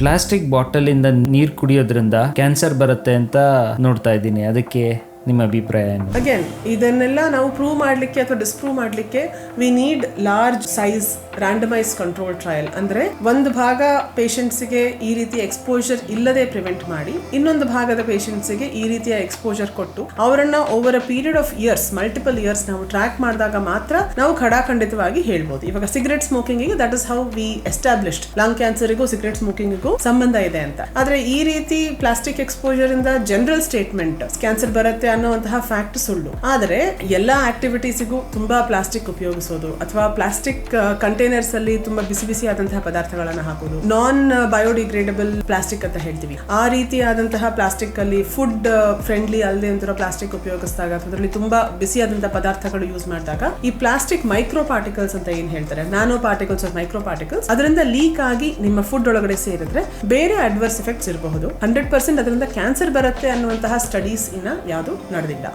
Plastic bottle ಇಂದ ನೀರ್ ಕುಡಿಯೋದ್ರಿಂದ ಕ್ಯಾನ್ಸರ್ ಬರುತ್ತೆ ಅಂತ ನೋಡ್ತಾ ಇದ್ದೀನಿ. ಅದಕ್ಕೆ ನಿಮ್ಮ ಅಭಿಪ್ರಾಯ ಅಗೇನ್ ಇದನ್ನೆಲ್ಲ ನಾವು ಪ್ರೂವ್ ಮಾಡಲಿಕ್ಕೆ ಅಥವಾ ಡಿಸ್ಪ್ರೂವ್ ಮಾಡಲಿಕ್ಕೆ we need large size randomise control trial ಅಂದ್ರೆ ಒಂದು ಭಾಗ ಪೇಷಂಟ್ಸ್ಗೆ ಈ ರೀತಿಯ ಎಕ್ಸ್ಪೋಜರ್ ಇಲ್ಲದೆ ಪ್ರಿವೆಂಟ್ ಮಾಡಿ, ಇನ್ನೊಂದು ಭಾಗದ ಪೇಷಂಟ್ಸ್ಗೆ ಈ ರೀತಿಯ ಎಕ್ಸ್ಪೋಜರ್ ಕೊಟ್ಟು ಅವರನ್ನ over a period of years multiple years ನಾವು ಟ್ರ್ಯಾಕ್ ಮಾಡಿದಾಗ ಮಾತ್ರ ನಾವು ಖಡಾಖಂಡಿತವಾಗಿ ಹೇಳ್ಬೋದು. ಇವಾಗ cigarette smoking that is how we established lung ಕ್ಯಾನ್ಸರ್ಗೂ cigarette ಸ್ಮೋಕಿಂಗಿಗೂ ಸಂಬಂಧ ಇದೆ ಅಂತ. ಆದ್ರೆ ಈ ರೀತಿ ಪ್ಲಾಸ್ಟಿಕ್ ಎಕ್ಸ್ಪೋಜರ್ ಇಂದ ಜನರಲ್ ಸ್ಟೇಟ್ಮೆಂಟ್ ಕ್ಯಾನ್ಸರ್ ಬರುತ್ತೆ ಅನ್ನುವಂತಹ ಫ್ಯಾಕ್ಟ್ ಸುಳ್ಳು. ಆದರೆ ಎಲ್ಲಾ ಆಕ್ಟಿವಿಟೀಸಿಗೂ ತುಂಬಾ ಪ್ಲಾಸ್ಟಿಕ್ ಉಪಯೋಗಿಸೋದು ಅಥವಾ ಪ್ಲಾಸ್ಟಿಕ್ ಕಂಟೈನರ್ಸ್ ಅಲ್ಲಿ ತುಂಬಾ ಬಿಸಿ ಬಿಸಿ ಆದಂತಹ ಪದಾರ್ಥಗಳನ್ನ ಹಾಕೋದು. ನಾನ್ ಬಯೋಡಿಗ್ರೇಡಬಲ್ ಪ್ಲಾಸ್ಟಿಕ್ ಅಂತ ಹೇಳ್ತೀವಿ. ಆ ರೀತಿಯಾದಂತಹ ಪ್ಲಾಸ್ಟಿಕ್ ಅಲ್ಲಿ ಫುಡ್ ಫ್ರೆಂಡ್ಲಿ ಅಲ್ಲದೆ ಅಂತಿರೋ ಪ್ಲಾಸ್ಟಿಕ್ ಉಪಯೋಗಿಸಿದಾಗ ಅದರಲ್ಲಿ ತುಂಬಾ ಬಿಸಿ ಆದಂತಹ ಪದಾರ್ಥಗಳು ಯೂಸ್ ಮಾಡಿದಾಗ ಈ ಪ್ಲಾಸ್ಟಿಕ್ ಮೈಕ್ರೋ ಪಾರ್ಟಿಕಲ್ಸ್ ಅಂತ ಏನ್ ಹೇಳ್ತಾರೆ? ನಾನೋ ಪಾರ್ಟಿಕಲ್ಸ್ ಮೈಕ್ರೋ ಪಾರ್ಟಿಕಲ್ಸ್ ಅದರಿಂದ ಲೀಕ್ ಆಗಿ ನಿಮ್ಮ ಫುಡ್ ಒಳಗಡೆ ಸೇರಿದ್ರೆ ಬೇರೆ ಅಡ್ವರ್ಸ್ ಎಫೆಕ್ಟ್ಸ್ ಇರಬಹುದು. ಹಂಡ್ರೆಡ್ ಪರ್ಸೆಂಟ್ ಅದರಿಂದ ಕ್ಯಾನ್ಸರ್ ಬರುತ್ತೆ ಅನ್ನುವಂತಹ ಸ್ಟಡೀಸ್ ಇನ್ನ ಯಾವುದು ನಡೆದಿಲ್ಲ.